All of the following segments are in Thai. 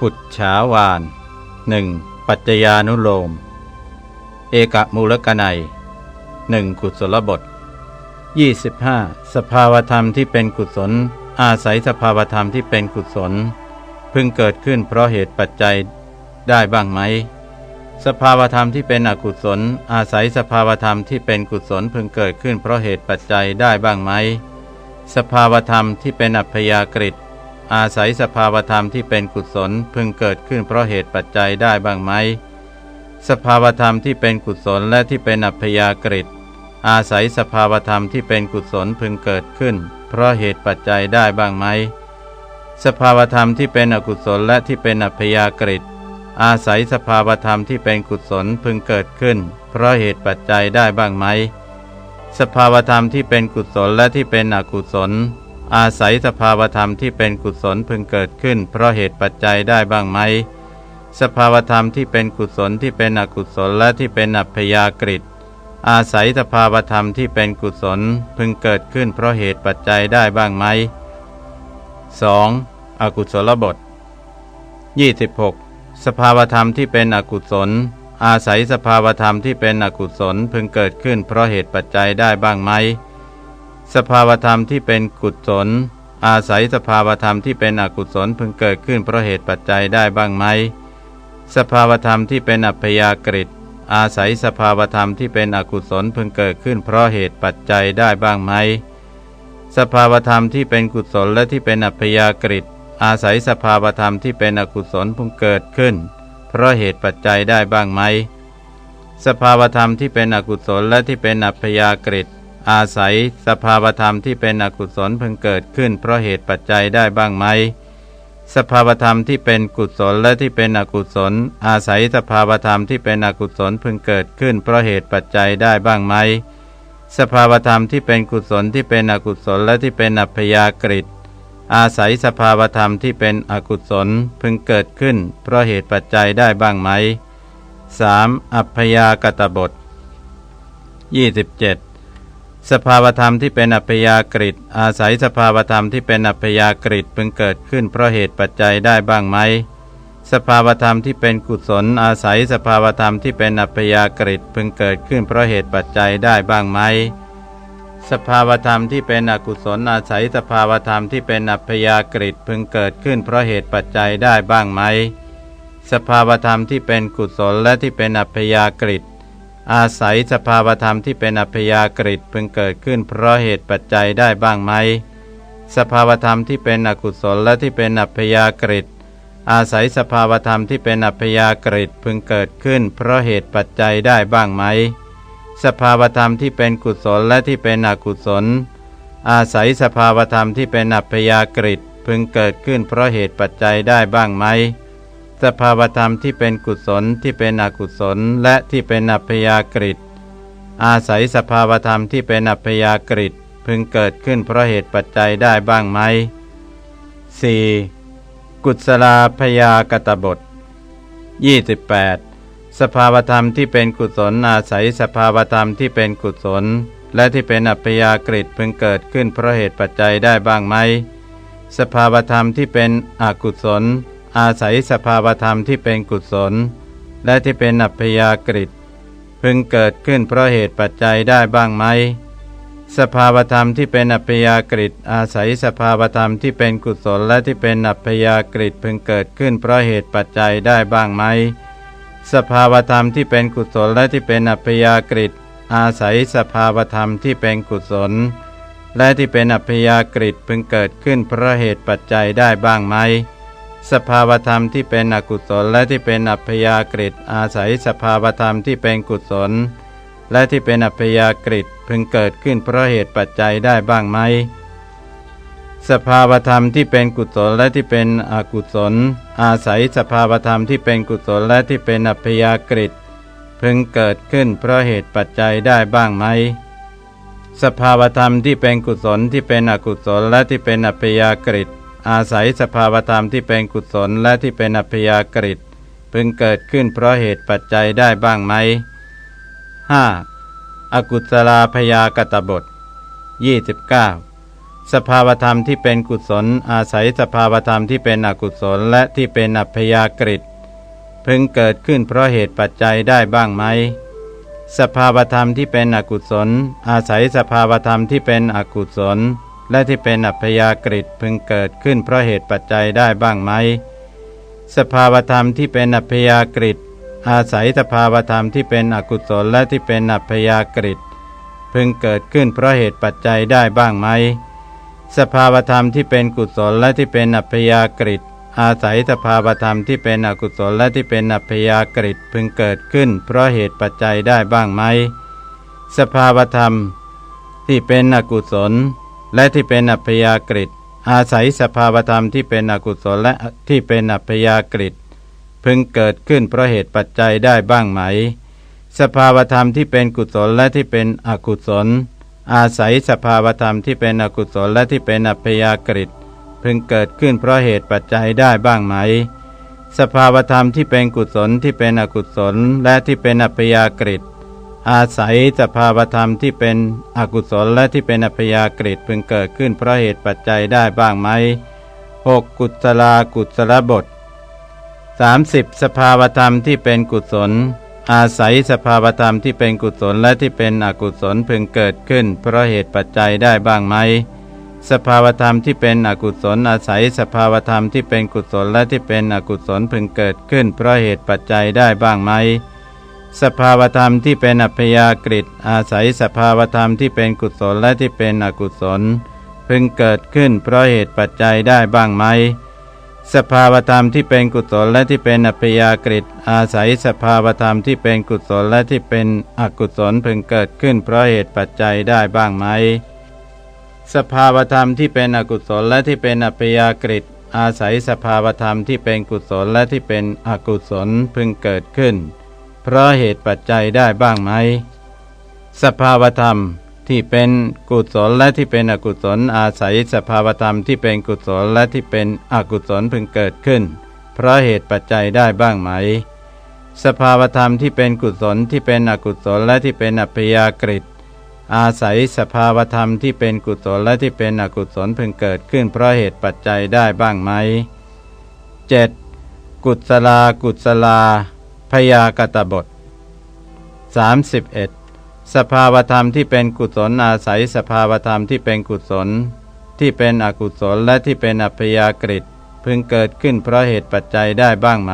ปุจฉาวานหนึ่งปัจจญานุโลม เอกมูลกนัยหนึ่งกุศลบท 25. สภาวธรรมที่เป็นกุศล อาศัยสภาวธรรมที่เป็นกุศล พึงเกิดขึ้นเพราะเหตุปัจจัยได้บ้างไหม สภาวธรรมที่เป็นอกุศล อาศัยสภาวธรรมที่เป็นกุศลพึงเกิดขึ้นเพราะเหตุปัจจัยได้บ้างไหม สภาวธรรมที่เป็นอัพยากฤิ อาศัยสภาวธรรมที่เป็นกุศลพึงเกิดขึ้นเพราะเหตุปัจจัยได้บ้างไหม สภาวธรรมที่เป็นกุศลและที่เป็นอัพยากฤิอาศัยสภาวธรรมที่เป็นกุศลพึงเกิดขึ้น เพราะเหตุปัจจัยได้บ้างไหม สภาวธรรมที่เป็นอกุศลและที่เป็นอัพยากฤิอาศัยสภาวธรรมที่เป็นกุศลพึงเกิดขึ้น เพราะเหตุปัจจัยได้บ้างไหม สภาวธรรมที่เป็นกุศลและที่เป็นอกุศล อาศัยสภาวธรรมที่เป็นกุศลพึงเกิดขึ้น เพราะเหตุปัจจัยได้บ้างไหม สภาวธรรมที่เป็นกุศลที่เป็นอกุศลและที่เป็นอัพยากฤิอาศัยสภาวธรรมที่เป็นกุศลพึงเกิดขึ้น เพราะเหตุปัจจัยได้บ้างไหม 2. อกุศลบท 26. สภาวธรรมที่เป็นอกุศล อาศัยสภาวธรรมที่เป็นอกุศลพึงเกิดขึ้น เพราะเหตุปัจจัยได้บ้างไหม สภาวธรรมที่เป็นกุศล อาศัยสภาวธรรมที่เป็นอกุศลพึงเกิดขึ้นเพราะเหตุปัจจัยได้บ้างไหม สภาวธรรมที่เป็นอัพยากฤิอาศัยสภาวธรรมที่เป็นอกุศลพึงเกิดขึ้นเพราะเหตุปัจจัยได้บ้างไหม สภาวธรรมที่เป็นกุศลและที่เป็นอัพยากฤิอาศัยสภาวธรรมที่เป็นอกุศลพึงเกิดขึ้น เพราะเหตุปัจจัยได้บ้างไหม สภาวธรรมที่เป็นอกุศลและที่เป็นอัพยากฤิ อาศัยสภาวธรรมที่เป็นอกุศลเพิ่งเกิดขึ้น เพราะเหตุปัจจัยได้บ้างไหม สภาวธรรมที่เป็นกุศลและที่เป็นอกุศล อาศัยสภาวธรรมที่เป็นอกุศลเพิ่งเกิดขึ้น เพราะเหตุปัจจัยได้บ้างไหม สภาวธรรมที่เป็นกุศลที่เป็นอกุศลและที่เป็นอัพยากฤิอาศัยสภาวธรรมที่เป็นอกุศลพึงเกิดขึ้น เพราะเหตุปัจจัยได้บ้างไหม 3. อัพยากตบท 27 สภาวธรรมที่เป็นอัพยากฤิอาศัยสภาวธรรมที่เป็นอัพยากฤิพึงเกิดขึ้นเพราะเหตุปัจจัยได้บ้างไหม สภาวธรรมที่เป็นกุศล อาศัยสภาวธรรมที่เป็นอัพยากฤิพึงเกิดขึ้นเพราะเหตุปัจจัยได้บ้างไหม สภาวธรรมที่เป็นอกุศลอาศัยสภาวธรรมที่เป็นอัพยากฤิพึงเกิดขึ้นเพราะเหตุปัจจัยได้บ้างไหม สภาวธรรมที่เป็นกุศลและที่เป็นอัพยากฤิ อาศัยสภาวธรรมที่เป็นอัพยากฤิพึงเกิดขึ้น เพราะเหตุปัจจัยได้บ้างไหม สภาวธรรมที่เป็นอกุศลและที่เป็นอัพยากฤิอาศัยสภาวธรรมที่เป็นอัพยากฤิพึงเกิดขึ้น เพราะเหตุปัจจัยได้บ้างไหม สภาวธรรมที่เป็นกุศลและที่เป็นอกุศล อาศัยสภาวธรรมที่เป็นอัพยากฤิพึงเกิดขึ้น เพราะเหตุปัจจัยได้บ้างไหม สภาวธรรมที่เป็นกุศลที่เป็นอกุศลและที่เป็นอัพยากฤิตอาศัยสภาวธรรมที่เป็นอัพยากฤิตพึงเกิดขึ้นเพราะเหตุปัจจัยได้บ้างไหม 4. กุศลาพยากตบท 28. สภาวธรรมที่เป็นกุศลอาศัยสภาวธรรมที่เป็นกุศล และที่เป็นอัพยากฤิตพึงเกิดขึ้นเพราะเหตุปัจจัยได้บ้างไหม สภาวธรรมที่เป็นอกุศล อาศัยสภาวธรรมที่เป็นกุศล และที่เป็นอัพยากฤิพึงเกิดขึ้นเพราะเหตุปัจจัยได้บ้างไหม สภาวธรรมที่เป็นอัพยากฤิอาศัยสภาวธรรมที่เป็นกุศลและที่เป็นอัพยากฤิพึงเกิดขึ้นเพราะเหตุปัจจัยได้บ้างไหม สภาวธรรมที่เป็นกุศลและที่เป็นอัพยากฤิอาศัยสภาวธรรมที่เป็นกุศล และที่เป็นอัพยากฤิพึงเกิดขึ้นเพราะเหตุปัจจัยได้บ้างไหม สภาวธรรมที่เป็นอกุศลและที่เป็นอัพยากฤิอาศัยสภาวธรรมที่เป็นกุศล และที่เป็นอัพยากฤิพึงเกิดขึ้นเพราะเหตุปัจจัยได้บ้างไหม สภาวธรรมที่เป็นกุศลและที่เป็นอกุศล อาศัยสภาวธรรมที่เป็นกุศลและที่เป็นอัพยากฤิพึงเกิดขึ้นเพราะเหตุปัจจัยได้บ้างไหม สภาวธรรมที่เป็นกุศลที่เป็นอกุศลและที่เป็นอัพยากฤิ อาศัยสภาวธรรมที่เป็นกุศลและที่เป็นอัพยากฤิพึงเกิดขึ้นเพราะเหตุปัจจัยได้บ้างไหม 5. อกุศลาพยากตบท 29. สภาวธรรมที่เป็นกุศล อาศัยสภาวธรรมที่เป็นอกุศลและที่เป็นอัพยากฤิพึงเกิดขึ้นเพราะเหตุปัจจัยได้บ้างไหม สภาวธรรมที่เป็นอกุศล อาศัยสภาวธรรมที่เป็นอกุศล และที่เป็นอัพยากฤิพึงเกิดขึ้นเพราะเหตุปัจจัยได้บ้างไหม สภาวธรรมที่เป็นอัพยากฤิอาศัยสภาวธรรมที่เป็นอกุศลและที่เป็นอัพยากฤิพึงเกิดขึ้นเพราะเหตุปัจจัยได้บ้างไหม สภาวธรรมที่เป็นกุศลและที่เป็นอัพยากฤิอาศัยสภาวธรรมที่เป็นอกุศลและที่เป็นอัพยากฤิพึงเกิดขึ้น เพราะเหตุปัจจัยได้บ้างไหม สภาวธรรมที่เป็นอกุศล และที่เป็นอัพยากฤิอาศัยสภาวธรรมที่เป็นอกุศลและที่เป็นอัพยากฤิพึงเกิดขึ้นเพราะเหตุปัจจัยได้บ้างไหม สภาวธรรมที่เป็นกุศลและที่เป็นอกุศล อาศัยสภาวธรรมที่เป็นอกุศลและที่เป็นอัพยากฤิพึงเกิดขึ้นเพราะเหตุปัจจัยได้บ้างไหม สภาวธรรมที่เป็นกุศลที่เป็นอกุศลและที่เป็นอัพยากฤิ อาศัยสภาวธรรมที่เป็นอกุศลและที่เป็นอัพยากฤิพึงเกิดขึ้นเพราะเหตุปัจจัยได้บ้างไหม 6. กุศลากุศลบท 30. สภาวธรรมที่เป็นกุศล อาศัยสภาวธรรมที่เป็นกุศลและที่เป็นอกุศลพึงเกิดขึ้น เพราะเหตุปัจจัยได้บ้างไหม สภาวธรรมที่เป็นอกุศล อาศัยสภาวธรรมที่เป็นกุศลและที่เป็นอกุศลพึงเกิดขึ้น เพราะเหตุปัจจัยได้บ้างไหม สภาวธรรมที่เป็นอัพยากฤิอาศัยสภาวธรรมที่เป็นกุศลและที่เป็นอกุศล พึงเกิดขึ้นเพราะเหตุปัจจัยได้บ้างไหม สภาวธรรมที่เป็นกุศลและที่เป็นอัพยากฤิอาศัยสภาวธรรมที่เป็นกุศลและที่เป็นอกุศลพึงเกิดขึ้นเพราะเหตุปัจจัยได้บ้างไหม สภาวธรรมที่เป็นอกุศลและที่เป็นอัพยากฤิอาศัยสภาวธรรมที่เป็นกุศลและที่เป็นอกุศลพึงเกิดขึ้น เพราะเหตุปัจจัยได้บ้างไหม สภาวธรรมที่เป็นกุศลและที่เป็นอกุศลอาศัยสภาวธรรมที่เป็นกุศลและที่เป็นอกุศลพึงเกิดขึ้น เพราะเหตุปัจจัยได้บ้างไหม สภาวธรรมที่เป็นกุศลที่เป็นอกุศลและที่เป็นอัพยากฤิอาศัยสภาวธรรมที่เป็นกุศลและที่เป็นอกุศลพึงเกิดขึ้น เพราะเหตุปัจจัยได้บ้างไหม 7. กุศลากุศลา พยากตบท 31 สภาวธรรมที่เป็นกุศลอาศัยสภาวธรรมที่เป็นกุศล ที่เป็นอกุศลและที่เป็นอัพยากฤิพึงเกิดขึ้นเพราะเหตุปัจจัยได้บ้างไหม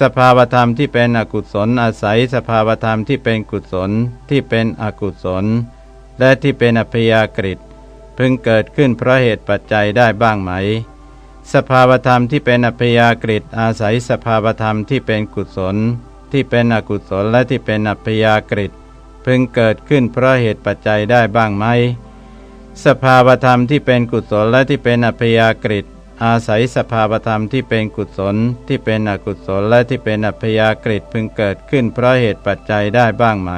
สภาวธรรมที่เป็นอกุศลอาศัยสภาวธรรมที่เป็นกุศล ที่เป็นอกุศล และที่เป็นอัพยากฤิพึงเกิดขึ้นเพราะเหตุปัจจัยได้บ้างไหม สภาวธรรมที่เป็นอัพยากฤิอาศัยสภาวธรรมที่เป็นกุศล ที่เป็นอกุศลและที่เป็นอัพยากฤิพึงเกิดขึ้นเพราะเหตุปัจจัยได้บ้างไหมสภาวธรรมที่เป็นกุศลและที่เป็นอัพยากฤิอาศัยสภาวธรรมที่เป็นกุศล ที่เป็นอกุศลและที่เป็นอัพยากฤิพึงเกิดขึ้นเพราะเหตุปัจจัยได้บ้างไหม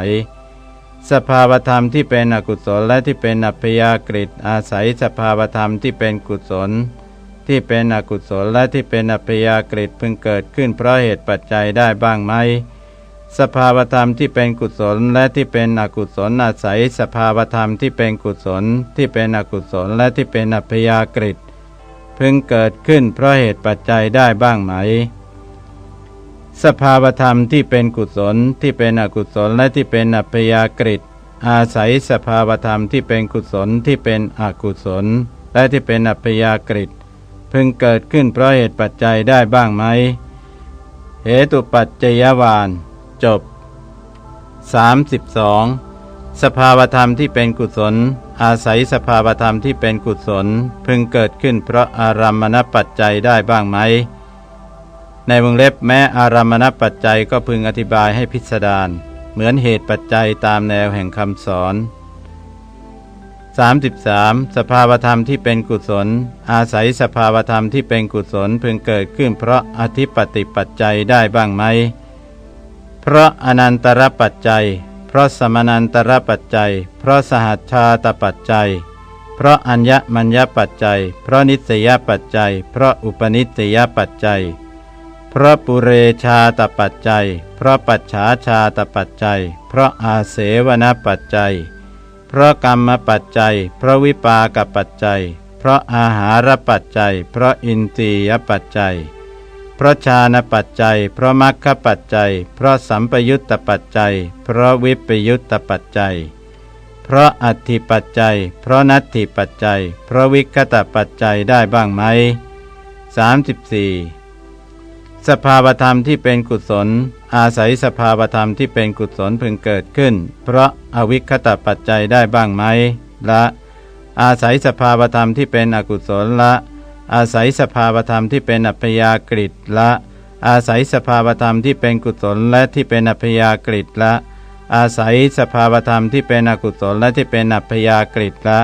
สภาวธรรมที่เป็นอกุศลและที่เป็นอัพยากฤิอาศัยสภาวธรรมที่เป็นกุศล ที่เป็นอกุศลและที่เป็นอัพยากฤิพึงเกิดขึ้นเพราะเหตุปัจจัยได้บ้างไหม สภาวธรรมที่เป็นกุศลและที่เป็นอกุศลอาศัย สภาวธรรมที่เป็นกุศล ที่เป็นอกุศลและที่เป็นอัพยากฤิพึงเกิดขึ้นเพราะเหตุปัจจัยได้บ้างไหม สภาวธรรมที่เป็นกุศลที่เป็นอกุศลและที่เป็นอัพยากฤิอาศัยสภาวธรรมที่เป็นกุศลที่เป็นอกุศล และที่เป็นอัพยากฤิ พึงเกิดขึ้นเพราะเหตุปัจจัยได้บ้างไหม เหตุปัจจยวานจบ 32. สภาวธรรมที่เป็นกุศล อาศัยสภาวธรรมที่เป็นกุศล พึงเกิดขึ้นเพราะอารามณปัจจัยได้บ้างไหม ในวงเล็บแม้อารามณปัจจัยก็พึงอธิบายให้พิสดารเหมือนเหตุปัจจัยตามแนวแห่งคำสอน 33. สภาวธรรมที่เป็นกุศล อาศัยสภาวธรรมที่เป็นกุศลพึงเกิดขึ้นเพราะอธิปติปัจจัยได้บ้างไหม เพราะอนันตรปัจจัย เพราะสมนันตรปัจจัย เพราะสหัชชาตปัจจัย เพราะอัญญมัญญปัจจัย เพราะนิสยปัจจัย เพราะอุปนิสยปัจจัย เพราะปุเรชาตปัจจัย เพราะปัจฉาชาตปัจจัย เพราะอาเสวนปัจจัย เพราะกรรมปัจจัย เพราะวิปากปัจจัย เพราะอาหารปัจจัย เพราะอินทรียปัจจัย เพราะชาณปัจจัย เพราะมรรคปัจจัย เพราะสัมปยุตตปัจจัย เพราะวิปยุตตปัจจัย เพราะอัตถิปัจจัย เพราะนัตถิปัจจัย เพราะวิคตปัจจัยได้บ้างไหม 34. สภาวธรรมที่เป็นกุศล อาศัยสภาวธรรมที่เป็นกุศลพึงเกิดขึ้น เพราะอวิคตปัจจัยได้บ้างไหมละ อาศัยสภาวธรรมที่เป็นอกุศลละ อาศัยสภาวธรรมที่เป็นอัพยากฤิละ อาศัยสภาวธรรมที่เป็นกุศลและที่เป็นอัพยากฤิละ อาศัยสภาวธรรมที่เป็นอกุศลและที่เป็นอัพยากฤิละ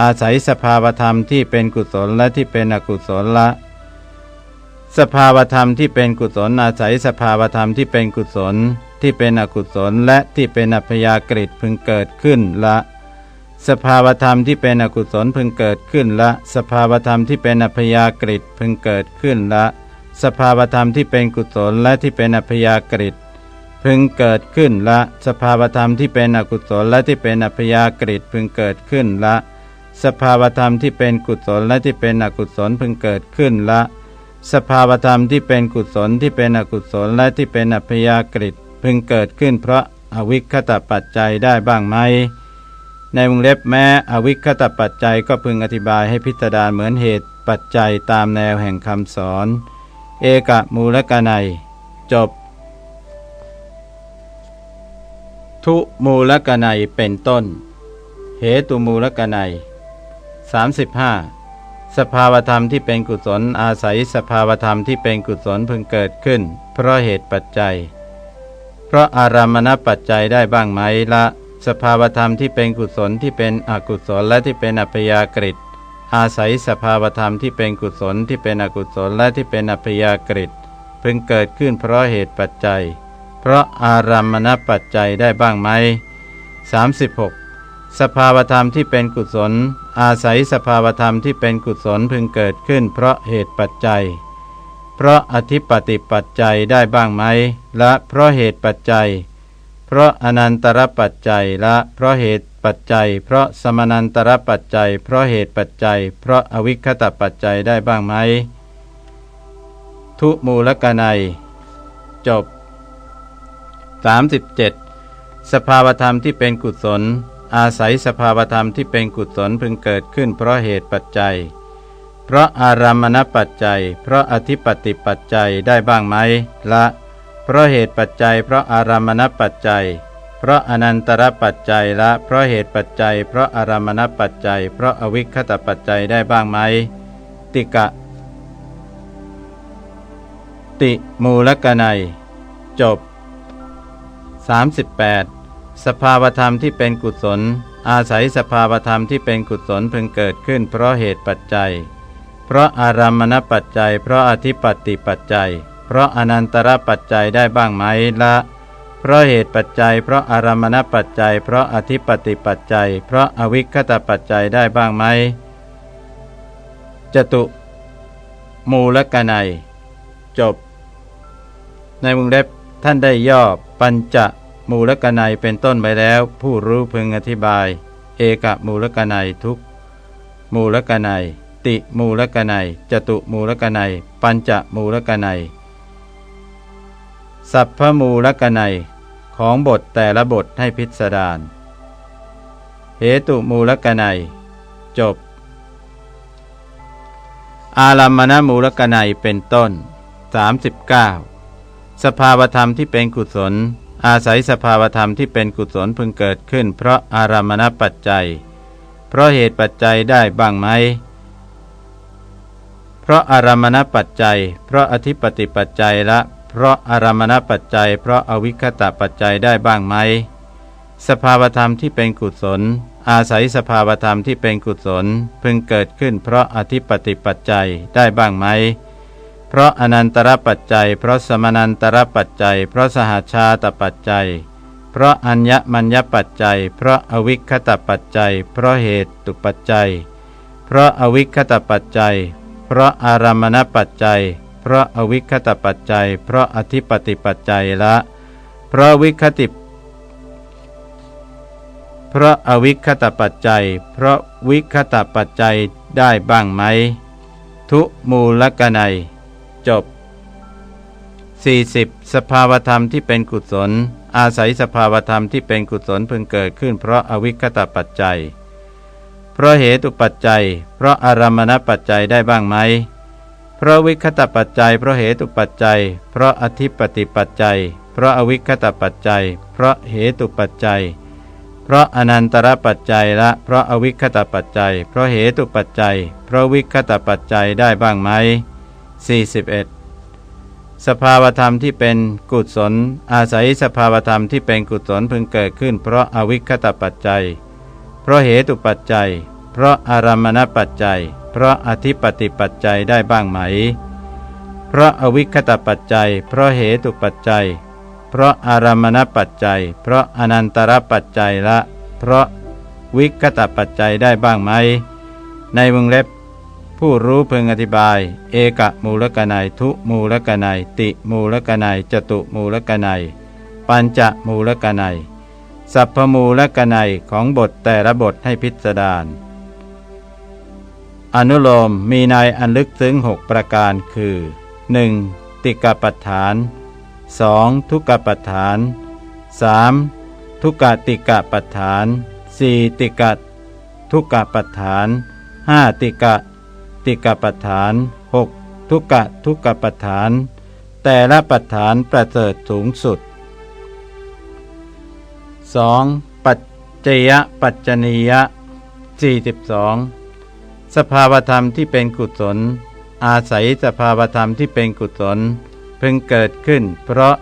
อาศัยสภาวธรรมที่เป็นกุศลและที่เป็นอกุศลละ สภาวธรรมที่เป็นกุศลอาศัยสภาวธรรมที่เป็นกุศล ที่เป็นอกุศลและที่เป็นอัพยากฤิพึงเกิดขึ้นละ สภาวธรรมที่เป็นอกุศลพึงเกิดขึ้นละ สภาวธรรมที่เป็นอัพยากฤิพึงเกิดขึ้นละ สภาวธรรมที่เป็นกุศลและที่เป็นอัพยากฤิพึงเกิดขึ้นละ สภาวธรรมที่เป็นอกุศลและที่เป็นอัพยากฤิพึงเกิดขึ้นละ สภาวธรรมที่เป็นกุศลและที่เป็นอกุศลพึงเกิดขึ้นละ สภาวธรรมที่เป็นกุศลที่เป็นอกุศลและที่เป็นอัพยากฤิพึงเกิดขึ้นเพราะอวิคตปัจจัยได้บ้างไหม ในวงเล็บแม้อวิคตปัจจัยก็พึงอธิบายให้พิจารณาเหมือนเหตุปัจจัยตามแนวแห่งคำสอน เอกมูลกนัย จบ ทุมูลกนัยเป็นต้น เหตุมูลกนัย35 สภาวธรรมที่เป็นกุศลอาศัยสภาวธรรมที่เป็นกุศลพึงเกิดขึ้น เพราะเหตุปัจจัย เพราะอารามณปัจจัยได้บ้างไหมละ สภาวธรรมที่เป็นกุศลที่เป็นอกุศลและที่เป็นอัพยากฤิอาศัยสภาวธรรมที่เป็นกุศลที่เป็นอกุศลและที่เป็นอัพยากฤิพึงเกิดขึ้นเพราะเหตุปัจจัย เพราะอารามณปัจจัยได้บ้างไหม36 สภาวธรรมที่เป็นกุศล อาศัยสภาวธรรมที่เป็นกุศลพึงเกิดขึ้น เพราะเหตุปัจจัย เพราะอธิปติปัจจัยได้บ้างไหมและเพราะเหตุปัจจัย เพราะอนันตรปัจจัยและเพราะเหตุปัจจัย เพราะสมนันตรปัจจัย เพราะเหตุปัจจัย เพราะอวิคตปัจจัยได้บ้างไหมทุมูลกนัย จบ 37 สภาวธรรมที่เป็นกุศล อาศัยสภาวธรรมที่เป็นกุศลพึงเกิดขึ้นเพราะเหตุปัจจัย เพราะอารามณปัจจัย เพราะอธิปติปัจจัยได้บ้างไหมละ เพราะเหตุปัจจัย เพราะอารามณปัจจัย เพราะอนันตรปัจจัยละ เพราะเหตุปัจจัย เพราะอารามณปัจจัย เพราะอวิคตปัจจัยได้บ้างไหมติกะ ติมูลกนัยจบ 38 สภาวธรรมที่เป็นกุศล อาศัยสภาวธรรมที่เป็นกุศลพึงเกิดขึ้น เพราะเหตุปัจจัย เพราะอารามณปัจจัย เพราะอธิปติปัจจัย เพราะอนันตรปัจจัยได้บ้างไหมละ เพราะเหตุปัจจัย เพราะอารามณปัจจัย เพราะอธิปติปัจจัย เพราะอวิคตปัจจัยได้บ้างไหมจตุ มูลกนัย จบ ในวงเล็บท่านได้ย่อปัญจ มูลกนัยเป็นต้นไปแล้ว ผู้รู้พึงอธิบาย เอกมูลกนัยทุกมูลกนัยติมูลกนัยจตุมูลกนัยปัญจมูลกนัยสัพพมูลกนัยของบทแต่ละบทให้พิสดารเหตุมูลกนัยจบ อารัมมณมูลกนัยเป็นต้น 39 สภาวธรรมที่เป็นกุศล อาศัยสภาวธรรมที่เป็นกุศลพึงเกิดขึ้น เพราะอารามณปัจจัย เพราะเหตุปัจจัยได้บ้างไหม เพราะอารามณปัจจัย เพราะอธิปติปัจจัยละ เพราะอารามณปัจจัย เพราะอวิคตปัจจัยได้บ้างไหม สภาวธรรมที่เป็นกุศล อาศัยสภาวธรรมที่เป็นกุศล พึงเกิดขึ้น เพราะอธิปติปัจจัยได้บ้างไหม เพราะอนันตรปัจจัย เพราะสมนันตรปัจจัย เพราะสหชาตปัจจัย เพราะอัญญมัญญปัจจัย เพราะอวิคตปัจจัย เพราะเหตุตุปัจจัย เพราะอวิคตปัจจัย เพราะอารามณปัจจัย เพราะอวิคตปัจจัย เพราะอธิปติปัจจัยละ เพราะวิคติเพราะอวิคตปัจจัย เพราะวิคตปัจจัยได้บ้างไหม ทุมูลกนัย จบ 40. สภาวธรรมที่เป็นกุศล อาศัยสภาวธรรมที่เป็นกุศลพึงเกิดขึ้น เพราะอวิคตปัจจัย เพราะเหตุปัจจัย เพราะอารมณปัจจัยได้บ้างไหม เพราะวิคตปัจจัย เพราะเหตุปัจจัย เพราะอธิปติปัจจัย เพราะอวิคตปัจจัย เพราะเหตุปัจจัย เพราะอนันตรปัจจัยละ เพราะอวิคตปัจจัย เพราะเหตุปัจจัย เพราะวิคตปัจจัยได้บ้างไหม 41 สภาวธรรมที่เป็นกุศล อาศัยสภาวธรรมที่เป็นกุศลพึงเกิดขึ้น เพราะอวิคตปัจจัย เพราะเหตุปัจจัย เพราะอารมณปัจจัย เพราะอธิปติปัจจัยได้บ้างไหม เพราะอวิคตปัจจัย เพราะเหตุปัจจัย เพราะอารมณปัจจัย เพราะอนันตรปัจจัยละ เพราะวิคตปัจจัยได้บ้างไหม ในวงเล็บ ผู้รู้พึงอธิบาย เอกมูลกนัยทุมูลกนัยติมูลกนัยจตุมูลกนัยปัญจมูลกนัยสัพพมูลกนัยของบทแต่ละบทให้พิสดารอนุโลมมีในอันลึกซึ้งหกประการคือ 1. ติกปัฏฐาน 2. ทุกปัฏฐาน 3. ทุกติกปัฏฐาน 4. ติกทุกปัฏฐาน 5. ติก ติกปัฏฐาน 6. ทุกทุกปัฏฐาน แต่ละปัฏฐานประเสริฐสูงสุด 2. ปัจจยปัจจนียะ42 สภาวธรรมที่เป็นกุศล อาศัยสภาวธรรมที่เป็นกุศลพึงเกิดขึ้น เพราะ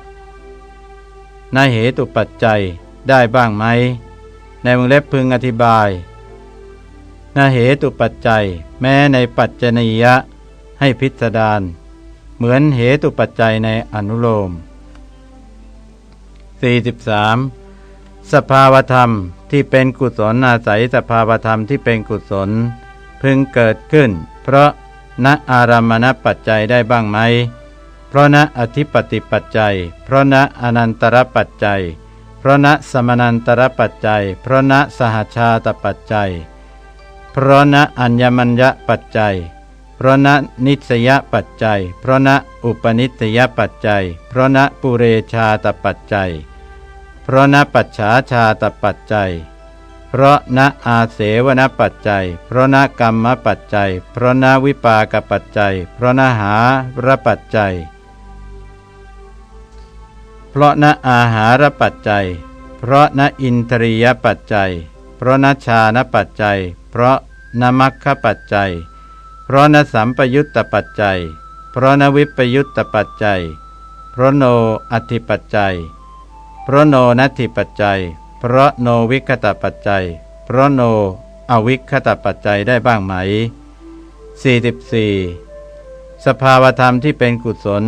นเหตุปัจจัยได้บ้างไหม ในวงเล็บพึงอธิบายนเหตุปัจจัย แม้ในปัจจนียะให้พิสดารเหมือนเหตุปัจจัยในอนุโลม 43. สภาวธรรมที่เป็นกุศลอาศัยสภาวธรรมที่เป็นกุศล พึงเกิดขึ้น เพราะณอารามณปัจจัยได้บ้างไหม เพราะณอธิปติปัจจัย เพราะณอนันตรปัจจัย เพราะณสมนันตรปัจจัย เพราะณสหชาตปัจจัย เพราะณอัญมัญญปัจจัย เพราะณนิสยปัจจัย เพราะณอุปนิสยปัจจัย เพราะณปุเรชาตปัจจัย เพราะณปัจฉาชาตปัจจัย เพราะณอาเสวนปัจจัย เพราะณกรรมปัจจัย เพราะณวิปากปัจจัย เพราะณหารปัจจัย เพราะณอาหารปัจจัย เพราะณอินทรียปัจจัย เพราะณชานปัจจัย เพราะ ณมัคคปัจจัย เพราะณสัมปยุตตปัจจัย เพราะณวิปยุตตปัจจัย เพราะโนอธิปัจจัย เพราะโนนัตถิปัจจัย เพราะโนวิคตปัจจัย เพราะโนอวิคตปัจจัยได้บ้างไหม 44. สภาวธรรมที่เป็นกุศล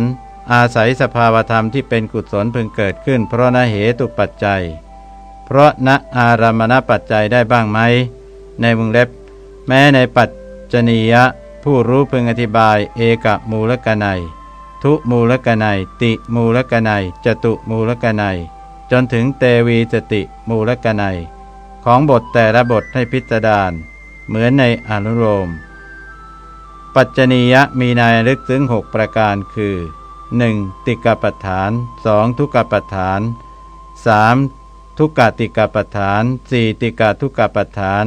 อาศัยสภาวธรรมที่เป็นกุศลพึงเกิดขึ้น เพราะนเหตุปัจจัย เพราะณอารามณปัจจัยได้บ้างไหม ในวงเล็บ แม้ในปัจจนียะ ผู้รู้พึงอธิบายเอกมูลกนัย ทุมูลกนัย ติมูลกนัยจตุมูลกนัย จนถึงเตวีสติมูลกนัย ของบทแต่ละบทให้พิจารณาเหมือนในอนุโลมปัจจนียะมีนายลึกซึ้งหกประการคือ 1. ติกปัฏฐาน 2. ทุกปัฏฐาน 3. ทุกกติกปัฏฐาน 4. ติกาทุกปัฏฐาน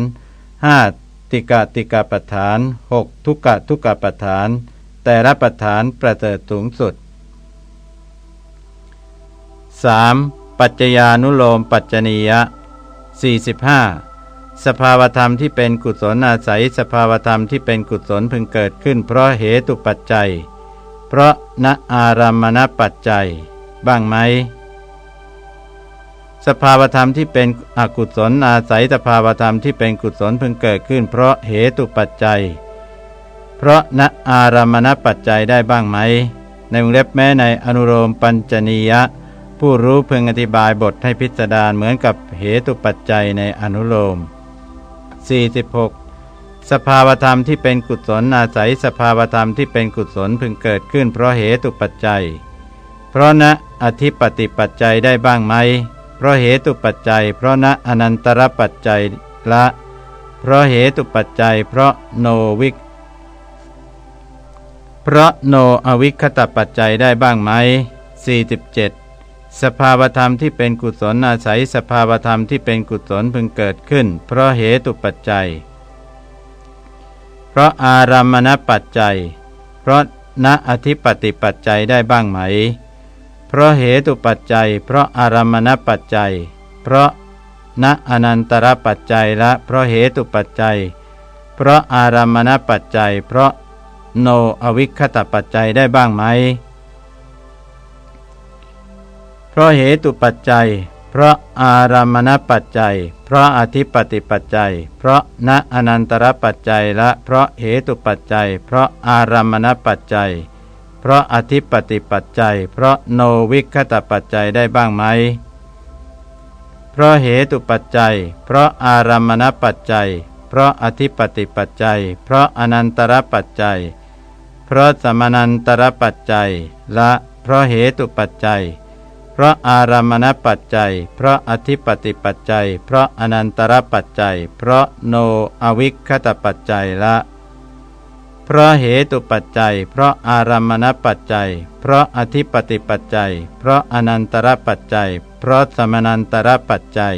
5. ติกาติกปัฏฐาน 6. ทุกกทุกปัฏฐาน แต่ละปัฏฐานประเสริฐสูงสุด 3. ปัจจญานุโลมปัจจนียะ 45 สภาวธรรมที่เป็นกุศลอาศัย สภาวธรรมที่เป็นกุศลพึงเกิดขึ้น เพราะเหตุปัจจัย เพราะณอารามณปัจจัย บ้างไหม สภาวธรรมที่เป็นอกุศลอาศัยสภาวธรรมที่เป็นกุศลพึงเกิดขึ้น เพราะเหตุปัจจัย เพราะณอารามณปัจจัยได้บ้างไหม ในวงเล็บแม้ในอนุโลมปัญจนียะ ผู้รู้พึงอธิบายบทให้พิจารเหมือนกับเหตุปัจจัยในอนุโลม 46 สภาวธรรมที่เป็นกุศลอาศัยสภาวธรรมที่เป็นกุศลพึงเกิดขึ้น เพราะเหตุปัจจัย เพราะณอธิปติปัจจัยได้บ้างไหม ราะเหตุปัจจัย เพราะณอนันตรปัจจัยละ เพราะเหตุปัจจัย เพราะโนวิกเพราะโนอวิคตปัจจัยได้บ้างไหม47 สภาวธรรมที่เป็นกุศลอาศัยสภาวธรรมที่เป็นกุศลพึงเกิดขึ้น เพราะเหตุปัจจัย เพราะอารามณปัจจัย เพราะณอธิปติปัจจัยได้บ้างไหม ราะเหตุปัจจัย เพราะอารมณปัจจัย เพราะณอนันตรปัจจัยและเพราะเหตุปัจจัย เพราะอารามณปัจจัย เพราะโนอวิคตปัจจัยได้บ้างไหม เพราะเหตุปัจจัย เพราะอารามณปัจจัย เพราะอธิปติปัจจัย เพราะณอนันตรปัจจัยและเพราะเหตุปัจจัย เพราะอารามณปัจจัย เพราะอธิปติปัจจัย เพราะโนวิคตปัจจัยได้บ้างไหม เพราะเหตุปัจจัย เพราะอารามณปัจจัย เพราะอธิปติปัจจัย เพราะอนันตรปัจจัย เพราะสมนันตรปัจจัย ละ เพราะเหตุปัจจัย เพราะอารามณปัจจัย เพราะอธิปติปัจจัย เพราะอนันตรปัจจัย เพราะโนอวิคตปัจจัยละ เพราะเหตุปัจจัย เพราะอารามณปัจจัย เพราะอธิปติปัจจัย เพราะอนันตรปัจจัย เพราะสมนันตรปัจจัย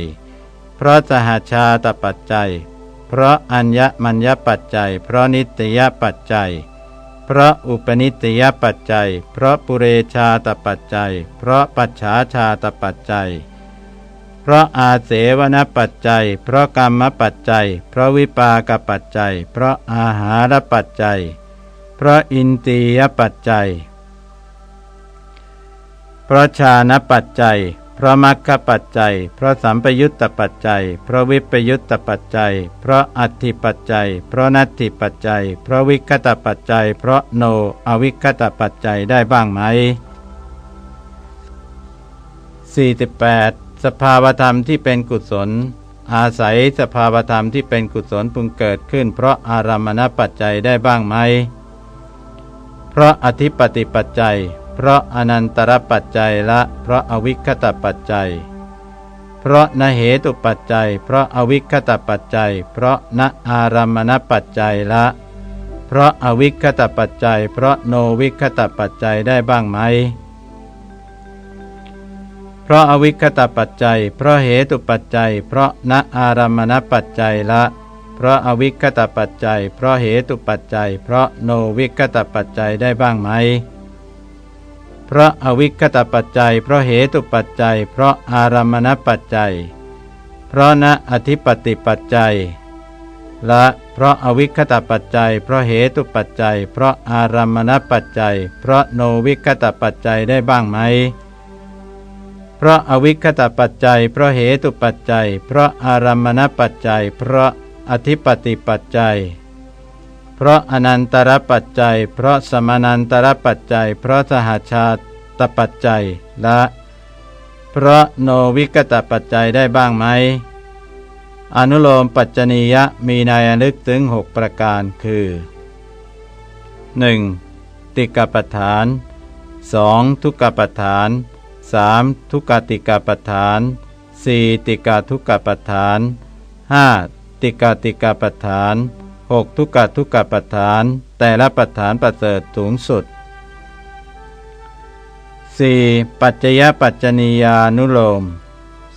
เพราะสหชาตปัจจัย เพราะอัญญมัญญปัจจัย เพราะนิตยปัจจัย เพราะอุปนิสยปัจจัย เพราะปุเรชาตปัจจัย เพราะปัจฉาชาตปัจจัย เพราะอาเสวนปัจจัย เพราะกรรมปัจจัย เพราะวิปากปัจจัย เพราะอาหารปัจจัย เพราะอินทรียปัจจัย เพราะชานปัจจัย เพราะมรรคปัจจัย เพราะสัมปยุตตปัจจัย เพราะวิปยุตตปัจจัย เพราะอัตถิปัจจัย เพราะนัตถิปัจจัย เพราะวิคตปัจจัย เพราะโนอวิคตปัจจัยได้บ้างไหม 48. สภาวธรรมที่เป็นกุศล อาศัยสภาวธรรมที่เป็นกุศลพึงเกิดขึ้น เพราะอารามณปัจจัยได้บ้างไหม เพราะอธิปติปัจจัย เพราะอนันตรปัจจัยละเพราะอวิคตปัจจัย เพราะนเหตุปัจจัย เพราะอวิคตปัจจัย เพราะนอารามณปัจจัยละเพราะอวิคตปัจจัย เพราะโนวิคตปัจจัยได้บ้างไหม เพราะอวิคตปัจจัย เพราะเหตุปัจจัย เพราะนอารามณปัจจัยละ เพราะอวิคตปัจจัย เพราะเหตุปัจจัย เพราะโนวิคตปัจจัยได้บ้างไหม เพราะอวิคตปัจจัย เพราะเหตุปัจจัย เพราะอารามณปัจจัย เพราะณอธิปติปัจจัยละเพราะอวิคตปัจจัย เพราะเหตุปัจจัย เพราะอารามณปัจจัย เพราะโนวิคตปัจจัยได้บ้างไหม เพราะอวิคตปัจจัย เพราะเหตุปัจจัย เพราะอารมณปัจจัย เพราะอธิปติปัจจัย เพราะอนันตรปัจจัย เพราะสมานันตรปัจจัย เพราะสหชาตปัจจัยและ เพราะโนวิกตปัจจัยได้บ้างไหม อนุโลมปัจจนียะมีในอนึกถึงหกประการคือ 1. ติกปัฏฐาน 2. ทุกปัฏฐาน 3. ทุกติกปฐาน 4. ติกาทุกปฐาน 5. ติกาติกปฐาน 6. ทุกขทุกขปัฏฐาน แต่ละปัฏฐานประเสริฐสูงสุด 4. ปัจจยปัจจนียานุโลม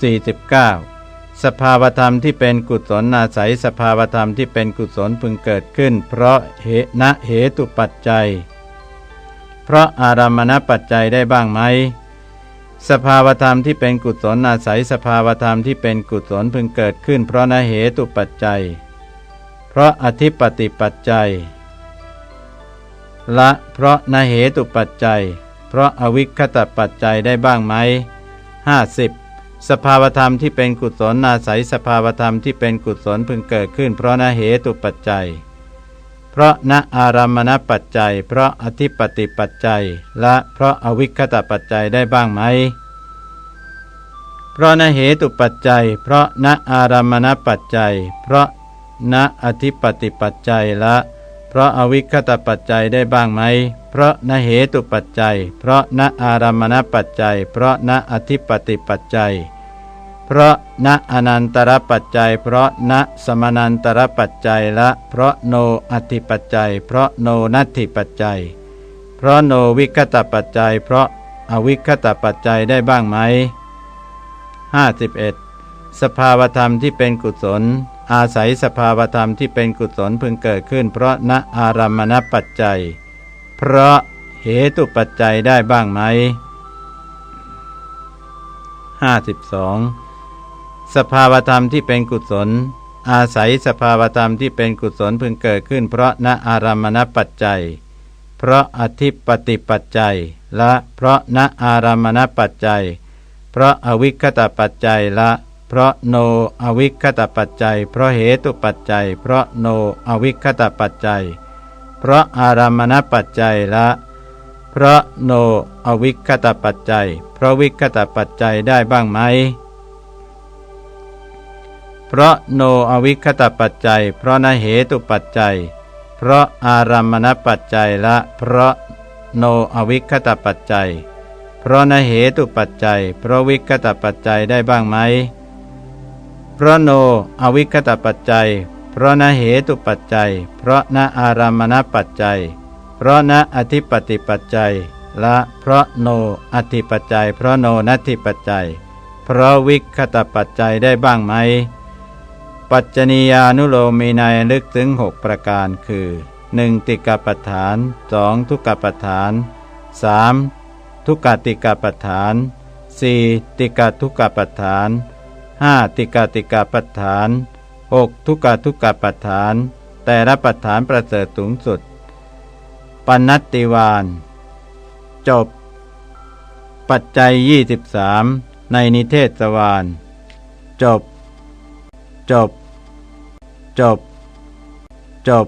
49. สภาวธรรมที่เป็นกุศลอาศัยสภาวธรรมที่เป็นกุศลพึงเกิดขึ้น เพราะเหตุณเหตุปัจจัย เพราะอารามณปัจจัยได้บ้างไหม สภาวธรรมที่เป็นกุศลอาศัยสภาวธรรมที่เป็นกุศลพึงเกิดขึ้น เพราะนเหตุปัจจัย เพราะอธิปติปัจจัย ละเพราะนเหตุปัจจัย เพราะอวิคตปัจจัยได้บ้างไหม 50. สภาวธรรมที่เป็นกุศลอาศัยสภาวธรรมที่เป็นกุศลพึงเกิดขึ้น เพราะนเหตุปัจจัย เพราะนอารามณปัจจัย เพราะอธิปติปัจจัยและเพราะอวิคตปัจจัยได้บ้างไหม เพราะนเหตุปัจจัย เพราะนอารามณปัจจัย เพราะณอธิปติปัจจัยและเพราะอวิคตปัจจัยได้บ้างไหมเพราะนเหตุปัจจัยเพราะณอารามณปัจจัยเพราะณอธิปติปัจจัย เพราะณอนันตรปัจจัย เพราะณสมนันตรปัจจัยละ เพราะโนอธิปัจจัย เพราะโนนัตถิปัจจัย เพราะโนวิคตปัจจัย เพราะอวิคตปัจจัยได้บ้างไหม 51. สภาวธรรมที่เป็นกุศล อาศัยสภาวธรรมที่เป็นกุศลพึงเกิดขึ้น เพราะณอารามณปัจจัย เพราะเหตุปัจจัยได้บ้างไหม 52. สภาวธรรมที่เป็นกุศล อาศัยสภาวธรรมที่เป็นกุศลพึงเกิดขึ้น เพราะณอารามณปัจจัย เพราะอธิปติปัจจัย และเพราะณอารามณปัจจัย เพราะอวิคตปัจจัยละ เพราะโนอวิคตปัจจัย เพราะเหตุปัจจัย เพราะโนอวิคตปัจจัย เพราะอารามณปัจจัยละเพราะโนอวิคตปัจจัย เพราะวิคตปัจจัยได้บ้างไหม เพราะโนอวิคตปัจจัย เพราะนเหตุปัจจัย เพราะอารามณปัจจัยละ เพราะโนอวิคตปัจจัย เพราะนเหตุปัจจัย เพราะวิคตปัจจัยได้บ้างไหม เพราะโนอวิคตปัจจัย เพราะนเหตุปัจจัย เพราะนอารามณปัจจัย เพราะนอธิปติปัจจัยละเพราะโนอธิปัจจัย เพราะโนนัตถิปัจจัย เพราะวิคตปัจจัยได้บ้างไหม ปัจจนียานุโลมีในลึกถึงหกประการคือ 1. ติกปัฏฐาน 2. ทุกขปัฏฐาน 3. ทุกขติกปัฏฐาน 4. ติกทุกขปัฏฐาน 5. ติกติกปัฏฐาน 6. ทุกขทุกขปัฏฐาน แต่ละปัฏฐานประเสริฐสูงสุด ปนัตติวานจบ ปัจจัย 23 ในนิเทศวานจบ จบ จบจบ